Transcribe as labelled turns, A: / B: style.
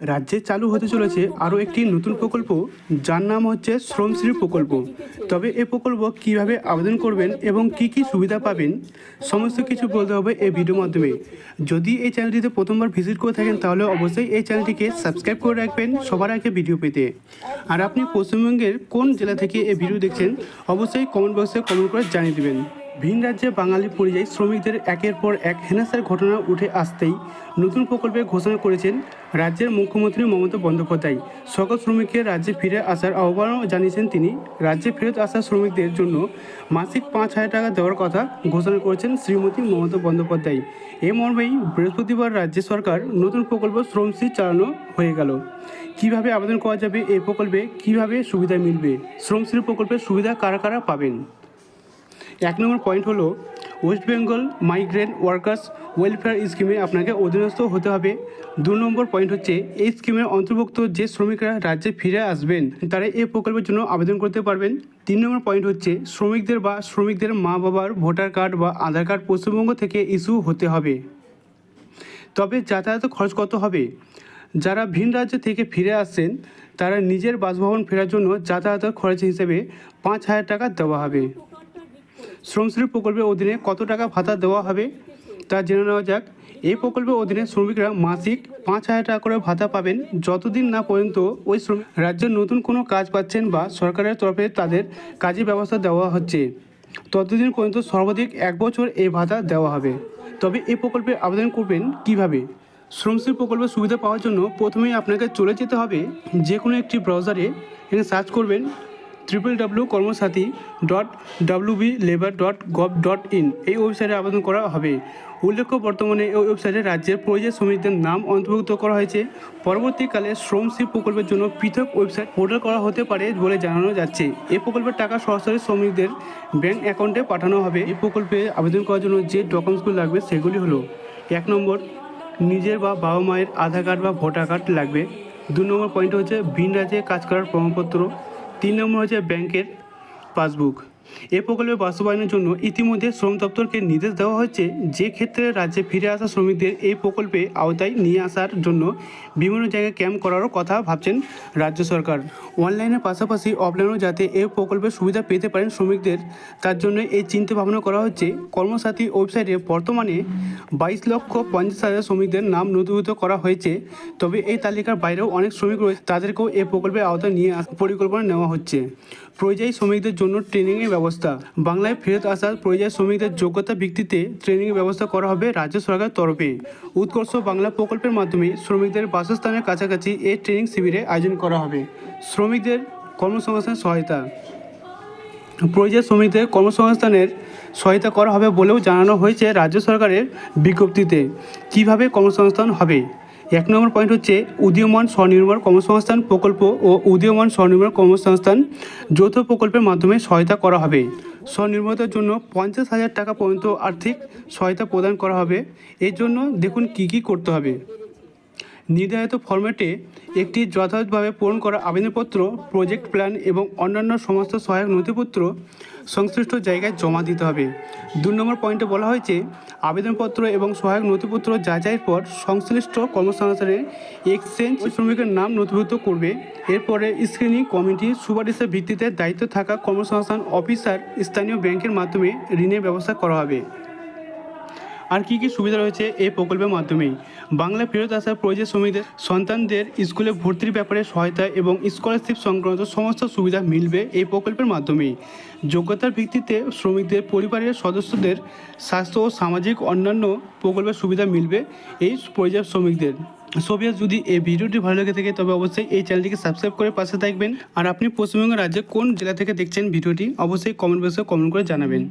A: রাজ্যে চালু হতে চলেছে আরও একটি নতুন প্রকল্প, যার নাম হচ্ছে শ্রমশ্রী প্রকল্প। তবে এ প্রকল্প কীভাবে আবেদন করবেন এবং কি কি সুবিধা পাবেন, সমস্ত কিছু বলতে হবে এই ভিডিওর মাধ্যমে। যদি এই চ্যানেলটিতে প্রথমবার ভিজিট করে থাকেন, তাহলে অবশ্যই এই চ্যানেলটিকে সাবস্ক্রাইব করে রাখবেন সবার আগে ভিডিও পেতে। আর আপনি পশ্চিমবঙ্গের কোন জেলা থেকে এই ভিডিও দেখছেন, অবশ্যই কমেন্ট বক্সে কমেন্ট করে জানিয়ে দেবেন। ভিন রাজ্যে বাঙালি পরিযায়ী শ্রমিকদের একের পর এক হেনাস্তার ঘটনা উঠে আসতেই নতুন প্রকল্পে ঘোষণা করেছেন রাজ্যের মুখ্যমন্ত্রী মমতা বন্দ্যোপাধ্যায়। সকল শ্রমিককে রাজ্যে ফিরে আসার আহ্বানও জানিয়েছেন তিনি। রাজ্যে ফেরত আসা শ্রমিকদের জন্য মাসিক পাঁচ হাজার টাকা দেওয়ার কথা ঘোষণা করেছেন শ্রীমতী মমতা বন্দ্যোপাধ্যায়। এ মর্মেই বৃহস্পতিবার রাজ্য সরকার নতুন প্রকল্প শ্রমশ্রী চালানো হয়ে গেল। কীভাবে আবেদন করা যাবে এই প্রকল্পে কীভাবে সুবিধা মিলবে? শ্রমশ্রী প্রকল্পের সুবিধা কারা কারা পাবেন? এক নম্বর পয়েন্ট হলো West Bengal migrant workers welfare স্কিমে আপনাকে অধীনস্থ হতে হবে। দু নম্বর পয়েন্ট হচ্ছে, এই স্কিমের অন্তর্ভুক্ত যে শ্রমিকরা রাজ্যে ফিরে আসবেন, তারা এই প্রকল্পের জন্য আবেদন করতে পারবেন। তিন নম্বর পয়েন্ট হচ্ছে, শ্রমিকদের বা শ্রমিকদের মা বাবার ভোটার কার্ড বা আধার কার্ড পশ্চিমবঙ্গ থেকে ইস্যু হতে হবে। তবে যাতায়াত খরচ কত হবে? যারা ভিন রাজ্য থেকে ফিরে আসছেন, তারা নিজের বাসভবন ফেরার জন্য যাতায়াতের খরচ হিসেবে পাঁচ হাজার টাকা দেওয়া হবে। শ্রমশ্রী প্রকল্পের অধীনে কত টাকা ভাতা দেওয়া হবে তা জেনে নেওয়া যাক। এই প্রকল্পের অধীনে শ্রমিকরা মাসিক পাঁচ হাজার টাকা করে ভাতা পাবেন। যতদিন না পর্যন্ত ওই শ্রমিক রাজ্যের নতুন কোনো কাজ পাচ্ছেন বা সরকারের তরফে তাদের কাজের ব্যবস্থা দেওয়া হচ্ছে, ততদিন পর্যন্ত সর্বাধিক এক বছর এই ভাতা দেওয়া হবে। তবে এই প্রকল্পে আবেদন করবেন কীভাবে? শ্রমশ্রী প্রকল্পের সুবিধা পাওয়ার জন্য প্রথমেই আপনাকে চলে যেতে হবে যে কোনো একটি ব্রাউজারে এখানে সার্চ করবেন। Triple W Karmasathi dot WB labour dot gov dot in এই ওয়েবসাইটে আবেদন করা হবে। উল্লেখ্য, বর্তমানে এই ওয়েবসাইটে রাজ্যের পরিযায়ী শ্রমিকদের নাম অন্তর্ভুক্ত করা হয়েছে। পরবর্তীকালে শ্রমশ্রী প্রকল্পের জন্য পৃথক ওয়েবসাইট পোর্টাল করা হতে পারে বলে জানানো যাচ্ছে। এই প্রকল্পের টাকা সরাসরি শ্রমিকদের ব্যাংক অ্যাকাউন্টে পাঠানো হবে। এই প্রকল্পে আবেদন করার জন্য যে ডকুমেন্টসগুলো লাগবে সেগুলি হলো, এক নম্বর, নিজের বা বাবা মায়ের আধার কার্ড বা ভোটার কার্ড লাগবে। দু নম্বর পয়েন্ট হচ্ছে ভিন রাজ্যে কাজ করার প্রমাণপত্র। তিন নম্বর হচ্ছে ব্যাংকের পাসবুক। এ প্রকল্পে বাস্তবায়নের জন্য ইতিমধ্যে শ্রম দপ্তরকে নির্দেশ দেওয়া হয়েছে যে ক্ষেত্রে রাজ্যে ফিরে আসা শ্রমিকদের এই প্রকল্পে আওতায় নিয়ে আসার জন্য বিভিন্ন জায়গায় ক্যাম্প করারও কথা ভাবছেন রাজ্য সরকার। অনলাইনের পাশাপাশি অফলাইনেও যাতে এই প্রকল্পের সুবিধা পেতে পারেন শ্রমিকদের, তার জন্য এই চিন্তা ভাবনা করা হচ্ছে। কর্মসাথী ওয়েবসাইটে বর্তমানে বাইশ লক্ষ পঞ্চাশ হাজার শ্রমিকদের নাম নথিভূত করা হয়েছে। তবে এই তালিকার বাইরেও অনেক শ্রমিক রয়েছে, তাদেরকেও এই প্রকল্পের আওতায় নিয়ে পরিকল্পনা নেওয়া হচ্ছে। পরিযায়ী শ্রমিকদের জন্য ট্রেনিংয়ের ব্যবস্থা বাংলায় ফেরত আসা পরিযায়ী শ্রমিকদের যোগ্যতা ভিত্তিতে ট্রেনিংয়ের ব্যবস্থা করা হবে রাজ্য সরকারের তরফে। উৎকর্ষ বাংলা প্রকল্পের মাধ্যমে শ্রমিকদের বাসস্থানের কাছাকাছি এই ট্রেনিং শিবিরে আয়োজন করা হবে। শ্রমিকদের কর্মসংস্থান সহায়তা। পরিযায়ী শ্রমিকদের কর্মসংস্থানের সহায়তা করা হবে বলেও জানানো হয়েছে রাজ্য সরকারের বিজ্ঞপ্তিতে। কীভাবে কর্মসংস্থান হবে? এক নম্বর পয়েন্ট হচ্ছে উদীয়মান স্বনির্ভর কর্মসংস্থান প্রকল্প ও উদীয়মান স্বনির্ভর কর্মসংস্থান যৌথ প্রকল্পের মাধ্যমে সহায়তা করা হবে। স্বনির্ভরতার জন্য পঞ্চাশ হাজার টাকা পর্যন্ত আর্থিক সহায়তা প্রদান করা হবে। এর জন্য দেখুন কী কী করতে হবে। নির্ধারিত ফরম্যাটে একটি যথাযথভাবে পূরণ করা আবেদনপত্র প্রজেক্ট প্ল্যান এবং অন্যান্য সমস্ত সহায়ক নথিপত্র সংশ্লিষ্ট জায়গায় জমা দিতে হবে। দু নম্বর পয়েন্টে বলা হয়েছে, আবেদনপত্র এবং সহায়ক নথিপত্র যাচাইয়ের পর সংশ্লিষ্ট কর্মসংস্থানে এক্সচেঞ্জ শ্রমিকের নাম নথিভুক্ত করবে। এরপরে স্ক্রিনিং কমিটি সুপারিশের ভিত্তিতে দায়িত্ব থাকা কর্মসংস্থান অফিসার স্থানীয় ব্যাংকের মাধ্যমে ঋণের ব্যবস্থা করা হবে। আর কী কী সুবিধা রয়েছে এই প্রকল্পের মাধ্যমেই? বাংলা ফেরত আসা পরিযায়ী শ্রমিকদের, সন্তানদের স্কুলে ভর্তির ব্যাপারে সহায়তা এবং স্কলারশিপ সংক্রান্ত সমস্ত সুবিধা মিলবে এই প্রকল্পের মাধ্যমেই। যোগ্যতার ভিত্তিতে শ্রমিকদের, পরিবারের সদস্যদের স্বাস্থ্য ও সামাজিক অন্যান্য প্রকল্পের সুবিধা মিলবে এই পরিযায়ী শ্রমিকদের। সোভিয়াস যদি এই ভিডিওটি ভালো লেগে থাকে, তবে অবশ্যই এই চ্যানেলটিকে সাবস্ক্রাইব করে পাশে থাকবেন। আর আপনি পশ্চিমবঙ্গ রাজ্যে কোন জেলা থেকে দেখছেন ভিডিওটি, অবশ্যই কমেন্ট বক্সে কমেন্ট করে জানাবেন।